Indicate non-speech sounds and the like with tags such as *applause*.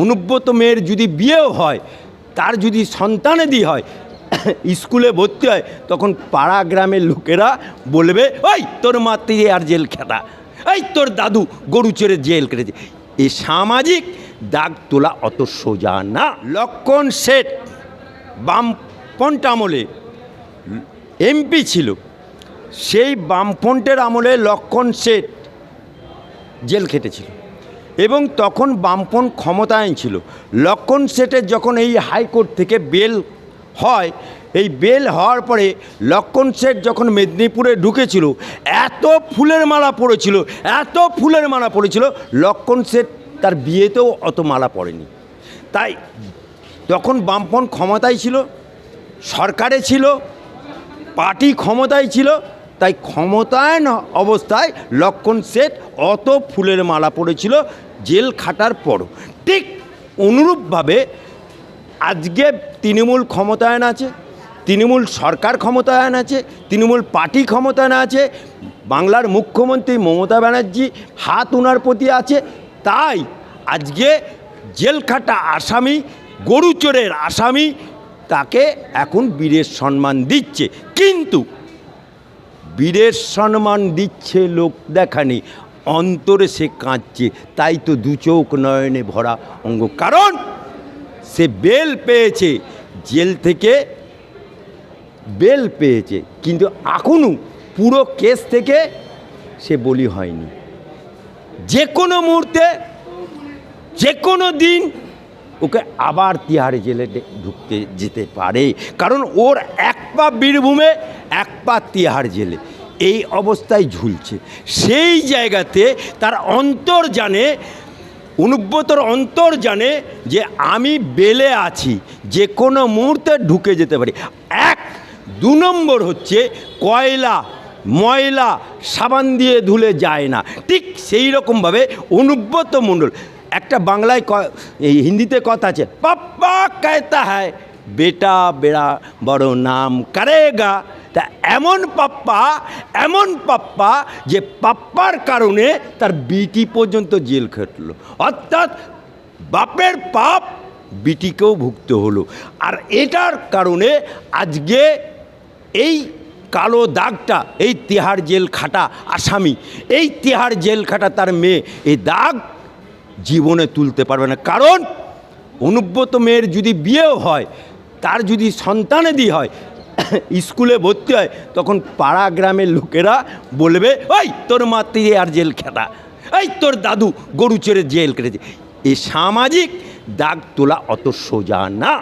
অনুব্রত মেয়ের যদি বিয়েও হয়, তার যদি সন্তানেদি হয়, *coughs* স্কুলে ভর্তি হয়, তখন পাড়া গ্রামের লোকেরা বলবে, ওই তোর মাতৃ আর জেল খেতা, এই তোর দাদু গরু চেড়ে জেল কেটেছে। এ সামাজিক দাগ তোলা অত সোজা না। লক্ষণ শেঠ বামপন্ট আমলে এমপি ছিল, সেই বামফ্রন্টের আমলে লক্ষণ শেঠ জেল খেটেছিল। এবং তখন বামপন ক্ষমতায় ছিল। লক্ষণ সেটের যখন এই হাইকোর্ট থেকে বেল হয়, এই বেল হওয়ার পরে লক্ষণ শেঠ যখন মেদিনীপুরে ঢুকেছিল, এত ফুলের মালা পড়েছিল, এত ফুলের মালা পড়েছিল, লক্ষণ শেঠ তার বিয়েতেও অত মালা পড়েনি। তাই তখন বামপন ক্ষমতায় ছিল, সরকারে ছিল, পার্টি ক্ষমতায় ছিল তাই ক্ষমতায়ন অবস্থায় লক্ষণ শেঠ অত ফুলের মালা পড়েছিল জেল খাটার পরও ঠিক অনুরূপভাবে আজকে তৃণমূল ক্ষমতায়ন আছে, তৃণমূল সরকার ক্ষমতায়ন আছে, তৃণমূল পার্টি ক্ষমতায়ন আছে, বাংলার মুখ্যমন্ত্রী মমতা ব্যানার্জি হাত ওনার প্রতি আছে, তাই আজকে জেল খাটা আসামি গরু চোরের আসামি তাকে এখন বীরের সম্মান দিচ্ছে। কিন্তু বীরের সম্মান দিচ্ছে লোক দেখানি, অন্তরে সে কাঁদছে, তাই তো দু চোখ নয়নে ভরা অঙ্গ। কারণ সে বেল পেয়েছে, জেল থেকে বেল পেয়েছে, কিন্তু এখনও পুরো কেস থেকে সে বলি হয়নি। যে কোনো মুহূর্তে যে কোনো দিন ওকে আবার তিহারে জেলে ঢুকতে যেতে পারে, কারণ ওর এক পা বীরভূমে এক পা তিহার জেলে। এই অবস্থায় ঝুলছে। সেই জায়গাতে তার অন্তর জানে, অনুব্রতর অন্তর জানে যে আমি বেলে আছি, যে কোনো মুহূর্তে ঢুকে যেতে পারি। এক, দু নম্বর হচ্ছে কয়লা, ময়লা সাবান দিয়ে ধুলে যায় না। ঠিক সেই রকমভাবে অনুব্রত মণ্ডল, একটা বাংলায় এই হিন্দিতে কথা আছে, পাপ্পা কায়তা হ্যায়, বেটা বেড়া বড় নাম কারে গা তা এমন পাপ্পা এমন পাপ্পা যে পাপ্পার কারণে তার বিটি পর্যন্ত জেল খেটলো। অর্থাৎ বাপের পাপ বিটিকেও ভুগতে হলো। আর এটার কারণে আজকে এই কালো দাগটা, এই তিহার জেল খাটা আসামি, এই তিহার জেল খাটা তার মেয়ে, এই দাগ জীবনে তুলতে পারবে না। কারণ অনুব্রত মেয়ের যদি বিয়েও হয়, তার যদি সন্তানেদি হয় স্কুলে ভর্তি হয়, তখন পাড়া গ্রামের লোকেরা বলবে, ওই তোর মাতৃ আর জেল খেতা। এই তোর দাদু গরু চেড়ে জেল কেটেছে। এই সামাজিক দাগ তোলা অত সোজা না।